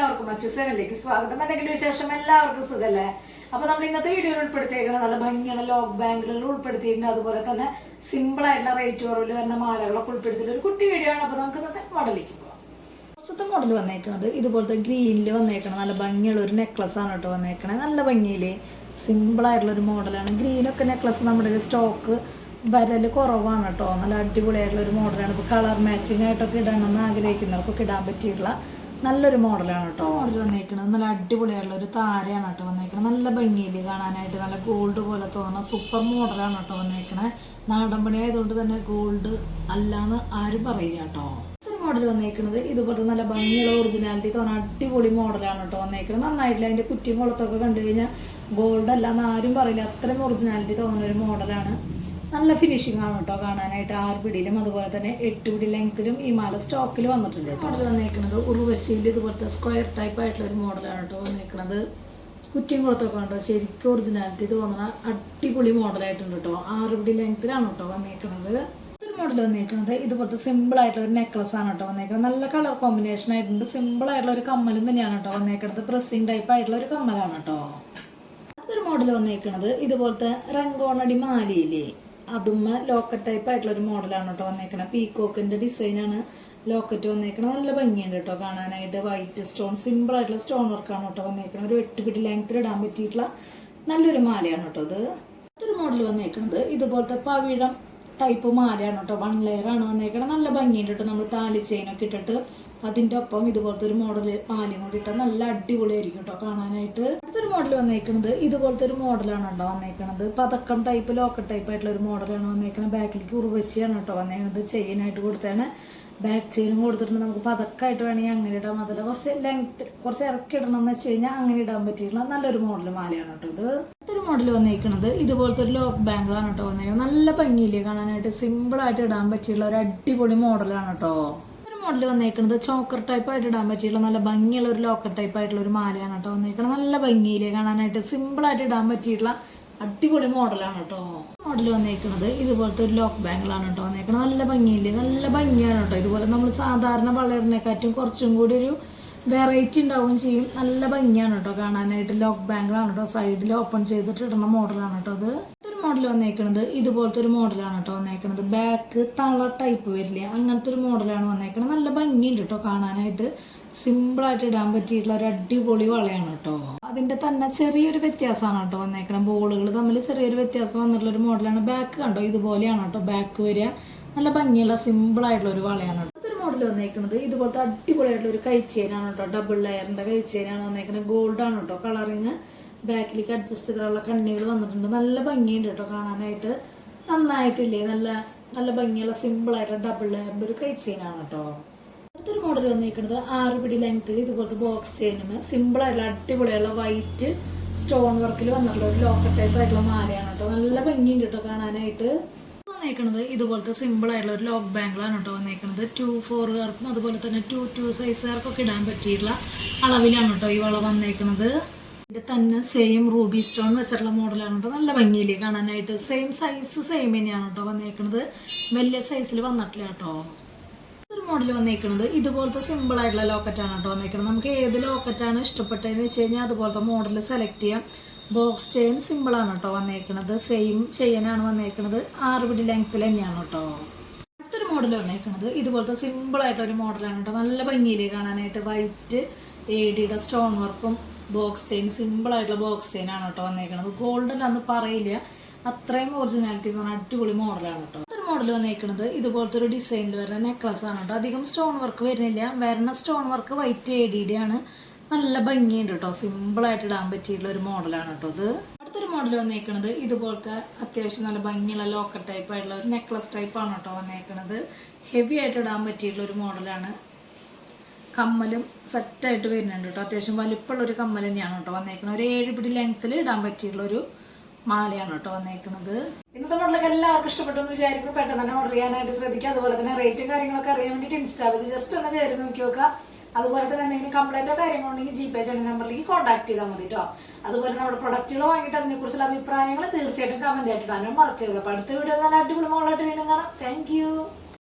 എല്ലാവർക്കും മച്ചു സെവനിലേക്ക് സ്വാഗതം. എന്തെങ്കിലും വിശേഷം? എല്ലാവർക്കും സുഖല്ലേ? അപ്പൊ നമ്മൾ ഇന്നത്തെ വീഡിയോയിൽ ഉൾപ്പെടുത്തിയേക്കുന്നത് നല്ല ഭംഗിയുള്ള ലോക്ക് ബാങ്കുകൾ ഉൾപ്പെടുത്തിയിട്ടുണ്ട്. അതുപോലെ തന്നെ സിമ്പിൾ ആയിട്ടുള്ള റേറ്റ് കുറവിൽ വരുന്ന മാലകളൊക്കെ ഉൾപ്പെടുത്തിയിട്ട് ഒരു കുട്ടി വീഡിയോ ആണ്. അപ്പൊ നമുക്ക് ഇന്നത്തെ മോഡലിലേക്ക് പോകാം ഫസ്റ്റത്തെ മോഡൽ വന്നേക്കുന്നത് ഇതുപോലത്തെ ഗ്രീനിൽ വന്നേക്കണം നല്ല ഭംഗിയുള്ള ഒരു നെക്ലസ് ആണ് കേട്ടോ വന്നേക്കണേ നല്ല ഭംഗിയിൽ സിമ്പിൾ ആയിട്ടുള്ള ഒരു മോഡലാണ് ഗ്രീനൊക്കെ നെക്ലസ് നമ്മുടെ സ്റ്റോക്ക് വരൽ കുറവാണ് കേട്ടോ. നല്ല അടിപൊളിയായിട്ടുള്ള ഒരു മോഡലാണ് ഇപ്പോൾ കളർ മാച്ചിങ് ആയിട്ടൊക്കെ ഇടണമെന്ന് ആഗ്രഹിക്കുന്നവർക്കൊക്കെ ഇടാൻ പറ്റിയിട്ടുള്ള നല്ലൊരു മോഡലാണ് കേട്ടോ മോഡൽ വന്നേക്കുന്നത് നല്ല അടിപൊളിയായിട്ടുള്ള ഒരു താരയാണ് കേട്ടോ വന്നേക്കുന്നത് നല്ല ഭംഗിയില്ലേ കാണാനായിട്ട്. നല്ല ഗോൾഡ് പോലെ തോന്നുന്ന സൂപ്പർ മോഡലാണ് കേട്ടോ വന്നേക്കണേ. നാടൻ പണി ആയതുകൊണ്ട് തന്നെ ഗോൾഡ് അല്ലാന്ന് ആരും പറയില്ല കേട്ടോ മോഡൽ വന്നേക്കുന്നത് ഇതുപോലത്തെ നല്ല ഭംഗിയുള്ള ഒറിജിനാലിറ്റി തോന്നുന്ന അടിപൊളി മോഡലാണ് കേട്ടോ വന്നേക്കുന്നത് നന്നായിട്ടില്ല? അതിന്റെ കുറ്റി കുളത്തൊക്കെ കണ്ടു കഴിഞ്ഞാൽ ഗോൾഡ് അല്ലാന്ന് ആരും പറയില്ല. അത്രയും ഒറിജിനാലിറ്റി തോന്നുന്ന ഒരു മോഡലാണ് നല്ല ഫിനിഷിംഗ് ആണ് കേട്ടോ കാണാനായിട്ട് ആറ് പിടിയിലും അതുപോലെ തന്നെ എട്ട് പിടി ലെങ്ത്തിലും ഈ മാല സ്റ്റോക്കിൽ വന്നിട്ടുണ്ട് മോഡൽ വന്നിരിക്കുന്നത് ഉറുവശിയിൽ ഇതുപോലത്തെ സ്ക്വയർ ടൈപ്പ് ആയിട്ടുള്ള ഒരു മോഡലാണ് കേട്ടോ വന്നിരിക്കുന്നത് കുറ്റിയും കുളത്തൊക്കെ ഉണ്ടോ ശരിക്കും ഒറിജിനാലിറ്റി തോന്നണ അടിപൊളി മോഡലായിട്ടുണ്ട് കേട്ടോ. ആറ് പിടി ലെങ്ത്തിലാണ് കേട്ടോ വന്നിരിക്കുന്നത് മോഡൽ വന്നിരിക്കുന്നത് ഇതുപോലത്തെ സിമ്പിൾ ആയിട്ടുള്ള ഒരു നെക്ലസ് ആണ് കേട്ടോ വന്നേക്കുന്നത് നല്ല കളർ കോമ്പിനേഷൻ ആയിട്ടുണ്ട്. സിമ്പിൾ ആയിട്ടുള്ള ഒരു കമ്മലും തന്നെയാണ് കേട്ടോ വന്നേക്കുന്നത് പ്രസ്സിങ് ടൈപ്പ് ആയിട്ടുള്ള ഒരു കമ്മലാണ് കേട്ടോ. അടുത്തൊരു മോഡൽ വന്നേക്കുന്നത് ഇതുപോലത്തെ റങ്കോണടി മാലയില്ലേ? അതുമ്മ ലോക്കറ്റ് ടൈപ്പ് ആയിട്ടുള്ള ഒരു മോഡലാണ് കേട്ടോ വന്നേക്കണത് പീക്കോക്കിന്റെ ഡിസൈനാണ് ലോക്കറ്റ് വന്നേക്കണത് നല്ല ഭംഗിയുണ്ട് കേട്ടോ കാണാനായിട്ട്. വൈറ്റ് സ്റ്റോൺ സിമ്പിൾ ആയിട്ടുള്ള സ്റ്റോൺ വർക്കാണ് കേട്ടോ വന്നേക്കണത് ഒരു എട്ട് പിടി ലെങ്ത്തിൽ ഇടാൻ പറ്റിയിട്ടുള്ള നല്ലൊരു മാലയാണ് കേട്ടോ ഇത്. അടുത്തൊരു മോഡൽ വന്നേക്കണത് ഇതുപോലത്തെ പവിഴം ടൈപ്പ് മാലയാണ് കേട്ടോ. വൺ ലെയർ ആണ് വന്നേക്കണം. നല്ല ഭംഗിയുണ്ട് കേട്ടോ. നമ്മൾ താലി ചെയിനൊക്കെ ഇട്ടിട്ട് അതിന്റെ ഒപ്പം ഇതുപോലത്തെ ഒരു മോഡൽ മാലയും കൂടി ഇട്ടാൽ നല്ല അടിപൊളിയായിരിക്കും കേട്ടോ കാണാനായിട്ട്. അടുത്തൊരു മോഡൽ വന്നേക്കണത് ഇതുപോലത്തെ ഒരു മോഡലാണ് കേട്ടോ വന്നേക്കണത്. പതക്കം ടൈപ്പ് ലോക്കറ്റ് ടൈപ്പ് ആയിട്ടുള്ള ഒരു മോഡലാണ് വന്നേക്കണത്. ബാക്കിലേക്ക് ഉറവശിയാണ് കേട്ടോ വന്നേക്കണത്. ചെയിനായിട്ട് കൊടുത്താണ് ബാക്ക് ചെയിനും കൊടുത്തിട്ടുണ്ട്. നമുക്ക് പതക്കായിട്ട് വേണമെങ്കിൽ അങ്ങനെ ഇടാം. അതല്ല കുറച്ച് ലെങ്ത് കുറച്ച് ഇറക്കി ഇടണം എന്ന് വെച്ച് കഴിഞ്ഞാൽ അങ്ങനെ ഇടാൻ പറ്റിയിട്ടുള്ള നല്ലൊരു മോഡൽ മാലയാണ് കേട്ടോ ഇത്. മറ്റൊരു മോഡൽ വന്നിരിക്കുന്നത് ഇതുപോലത്തെ ഒരു ലോക്ക് ബാങ്കിളാണ് കേട്ടോ വന്നിരിക്കുന്നത് നല്ല ഭംഗിയില്ലേ കാണാനായിട്ട്. സിമ്പിൾ ആയിട്ട് ഇടാൻ പറ്റിയുള്ള ഒരു അടിപൊളി മോഡലാണ് കേട്ടോ. മോഡൽ വന്നേക്കുന്നത് ചോക്കർ ടൈപ്പ് ആയിട്ട് ഇടാൻ പറ്റിയുള്ള നല്ല ഭംഗിയുള്ള ഒരു ലോക്കർ ടൈപ്പ് ആയിട്ടുള്ള ഒരു മാലയാണ് കേട്ടോ വന്നേക്കുന്നത് നല്ല ഭംഗിയിലേ കാണാനായിട്ട്. സിമ്പിൾ ആയിട്ട് ഇടാൻ പറ്റിയിട്ടുള്ള അടിപൊളി മോഡലാണ് കേട്ടോ. മോഡൽ വന്നേക്കുന്നത് ഇതുപോലത്തെ ഒരു ലോക്ക് ബാങ്കിളാണ് കേട്ടോ വന്നേക്കുന്നത് നല്ല ഭംഗിയില്ലേ? നല്ല ഭംഗിയാണ് കേട്ടോ. ഇതുപോലെ നമ്മൾ സാധാരണ വളരുന്നേക്കാറ്റും കുറച്ചും കൂടി ഒരു വെറൈറ്റി ഉണ്ടാവുകയും ചെയ്യും. നല്ല ഭംഗിയാണ് കേട്ടോ കാണാനായിട്ട്. ലോക്ക് ബാങ്കിളാണ് കേട്ടോ. സൈഡിൽ ഓപ്പൺ ചെയ്തിട്ട് ഇടുന്ന മോഡലാണ് കേട്ടോ അത്. മോഡൽ വന്നേക്കുന്നത് ഇതുപോലത്തെ ഒരു മോഡലാണ് കേട്ടോ വന്നേക്കുന്നത് ബാക്ക് തള ടൈപ്പ് വരില്ലേ? അങ്ങനത്തെ ഒരു മോഡലാണ് വന്നേക്കുന്നത് നല്ല ഭംഗിയുണ്ട് കേട്ടോ കാണാനായിട്ട്. സിമ്പിളായിട്ട് ഇടാൻ പറ്റിയിട്ടുള്ള ഒരു അടിപൊളി വളയാണ് കേട്ടോ. അതിന്റെ തന്നെ ചെറിയൊരു വ്യത്യാസമാണ് കേട്ടോ വന്നേക്കണം ബോളുകൾ തമ്മിൽ ചെറിയൊരു വ്യത്യാസം വന്നിട്ടുള്ള ഒരു മോഡലാണ്. ബാക്ക് കണ്ടോ? ഇതുപോലെയാണ് കേട്ടോ. ബാക്ക് വരിക. നല്ല ഭംഗിയുള്ള സിമ്പിൾ ആയിട്ടുള്ള ഒരു വളയാണ് അടുത്തൊരു മോഡൽ വന്നേക്കുന്നത് ഇതുപോലത്തെ അടിപൊളിയായിട്ടുള്ള ഒരു കൈച്ചേനാണ് കേട്ടോ. ഡബിൾ ലെയറിന്റെ കൈച്ചേനാണ് വന്നേക്കുന്നത് ഗോൾഡ് ആണ് കേട്ടോ. കളറിങ് ബാക്കിലേക്ക് അഡ്ജസ്റ്റ് ചെയ്തിട്ടുള്ള കണ്ണികൾ വന്നിട്ടുണ്ട്. നല്ല ഭംഗിയുണ്ട് കേട്ടോ കാണാനായിട്ട്. നന്നായിട്ടില്ലേ? നല്ല നല്ല ഭംഗിയുള്ള സിമ്പിൾ ആയിട്ടുള്ള ഡബിൾ ലെയറിന്റെ ഒരു കൈച്ചേനാണ് കേട്ടോ. അടുത്തൊരു മോഡൽ വന്നിരിക്കുന്നത് ആറ് പിടി ലെങ്ത്തിൽ ഇതുപോലത്തെ ബോക്സ് ചെയിനും സിമ്പിൾ ആയിട്ടുള്ള അടിപൊളിയുള്ള വൈറ്റ് സ്റ്റോൺ വർക്കിൽ വന്നിട്ടുള്ള ഒരു ലോക്കർ ടൈപ്പ് ആയിട്ടുള്ള മാലയാണ് കേട്ടോ. നല്ല ഭംഗിയുണ്ട് കേട്ടോ കാണാനായിട്ട്. വന്നേക്കുന്നത് ഇതുപോലത്തെ സിമ്പിൾ ആയിട്ടുള്ള ഒരു ലോക്ക് ബാങ്കിളാണ് കേട്ടോ വന്നേക്കുന്നത് ടു ഫോറുകാർക്കും അതുപോലെ തന്നെ ടു ടു സൈസുകാർക്കൊക്കെ ഇടാൻ പറ്റിയിട്ടുള്ള അളവിലാണ് കേട്ടോ ഈ വള വന്നേക്കുന്നത് ഇതിന്റെ തന്നെ സെയിം റൂബി സ്റ്റോൺ വെച്ചിട്ടുള്ള മോഡലാണ് കേട്ടോ. നല്ല ഭംഗിയില്ലേ കാണാനായിട്ട്. സെയിം സൈസ് സെയിം തന്നെയാണ് കേട്ടോ വന്നേക്കുന്നത് വലിയ സൈസിൽ വന്നിട്ടില്ല കേട്ടോ. മോഡൽ വന്നേക്കുന്നത് ഇതുപോലത്തെ സിമ്പിൾ ആയിട്ടുള്ള ലോക്കറ്റ് ആണ് കേട്ടോ വന്നേക്കുന്നത് നമുക്ക് ഏത് ലോക്കറ്റാണ് ഇഷ്ടപ്പെട്ടതെന്ന് വെച്ച് കഴിഞ്ഞാൽ അതുപോലത്തെ മോഡൽ സെലക്ട് ചെയ്യാം. ബോക്സ് ചെയിൻ സിമ്പിൾ ആണ് കേട്ടോ വന്നേക്കുന്നത് സെയിം ചെയിനാണ് വന്നേക്കുന്നത് ആറ് പിടി ലെങ്ത്തിൽ തന്നെയാണ് കേട്ടോ. അടുത്തൊരു മോഡൽ വന്നേക്കുന്നത് ഇതുപോലത്തെ സിമ്പിൾ ആയിട്ട് ഒരു മോഡലാണ് കേട്ടോ. നല്ല ഭംഗിയിൽ കാണാനായിട്ട് വൈറ്റ് ഏടിയുടെ സ്റ്റോൺ വർക്കും ബോക്സ് ചെയിൻ സിമ്പിൾ ആയിട്ടുള്ള ബോക്സ് ചെയിനാണ് കേട്ടോ വന്നേക്കുന്നത് ഗോൾഡൻ അന്ന് പറയില്ല. അത്രയും ഒറിജിനാലിറ്റി എന്ന് പറഞ്ഞാൽ അടിപൊളി മോഡലാണ് കേട്ടോ. മോഡൽ വന്നേക്കുന്നത് ഇതുപോലത്തെ ഒരു ഡിസൈനിൽ വരുന്ന നെക്ലസ് ആണ് കേട്ടോ അധികം സ്റ്റോൺ വർക്ക് വരുന്നില്ല. വരുന്ന സ്റ്റോൺ വർക്ക് വൈറ്റ് എ ഡിയുടെ ആണ്. നല്ല ഭംഗിയുണ്ട് കേട്ടോ സിമ്പിളായിട്ട് ഇടാൻ പറ്റിയിട്ടുള്ള ഒരു മോഡലാണ് കേട്ടോ ഇത്. അടുത്തൊരു മോഡൽ വന്നേക്കുന്നത് ഇതുപോലത്തെ അത്യാവശ്യം നല്ല ഭംഗിയുള്ള ലോക്കർ ടൈപ്പ് ആയിട്ടുള്ള ഒരു നെക്ലസ് ടൈപ്പ് ആണ് കേട്ടോ വന്നേക്കുന്നത് ഹെവി ആയിട്ട് ഇടാൻ പറ്റിയിട്ടുള്ള ഒരു മോഡലാണ് കമ്മലും സെറ്റായിട്ട് വരുന്നുണ്ട് കേട്ടോ അത്യാവശ്യം വലിപ്പമുള്ള ഒരു കമ്മൽ തന്നെയാണ് കേട്ടോ വന്നേക്കുന്നത് ഒരു ഏഴ് പിടി ലെങ്ത്തിൽ ഇടാൻ പറ്റിയിട്ടുള്ള ഒരു മാലയാണ് കേട്ടോ വന്നേക്കുന്നത്. ഇന്നത്തെ മോഡലൊക്കെ എല്ലാവർക്കും ഇഷ്ടപ്പെട്ടു എന്ന് വിചാരിക്കുന്നു. പെട്ടെന്ന് തന്നെ ഓർഡർ ചെയ്യാനായിട്ട് ശ്രദ്ധിക്കുക. അതുപോലെ തന്നെ റേറ്റും കാര്യങ്ങളൊക്കെ അറിയാൻ വേണ്ടിയിട്ട് ഇൻസ്റ്റാ ജസ്റ്റ് ഒന്ന് കയറി നോക്കി നോക്കുക. അതുപോലെ തന്നെ എന്തെങ്കിലും കംപ്ലൈന്റോ കാര്യങ്ങളോ ഉണ്ടെങ്കിൽ ജി പേ ചെയ്യുന്ന നമ്പറിലേക്ക് കോൺടാക്ട് ചെയ്താൽ മതി കേട്ടോ. അതുപോലെ നമ്മുടെ പ്രൊഡക്റ്റുകൾ വാങ്ങിയിട്ട് അതിനെക്കുറിച്ചുള്ള അഭിപ്രായങ്ങൾ തീർച്ചയായിട്ടും കമന്റ് ആയിട്ട് തന്നെ മറക്കരുത്. അപ്പോൾ അടുത്ത വീഡിയോ നല്ല അടിപൊളി മോളായിട്ട് വീണ്ടും കാണാം. താങ്ക്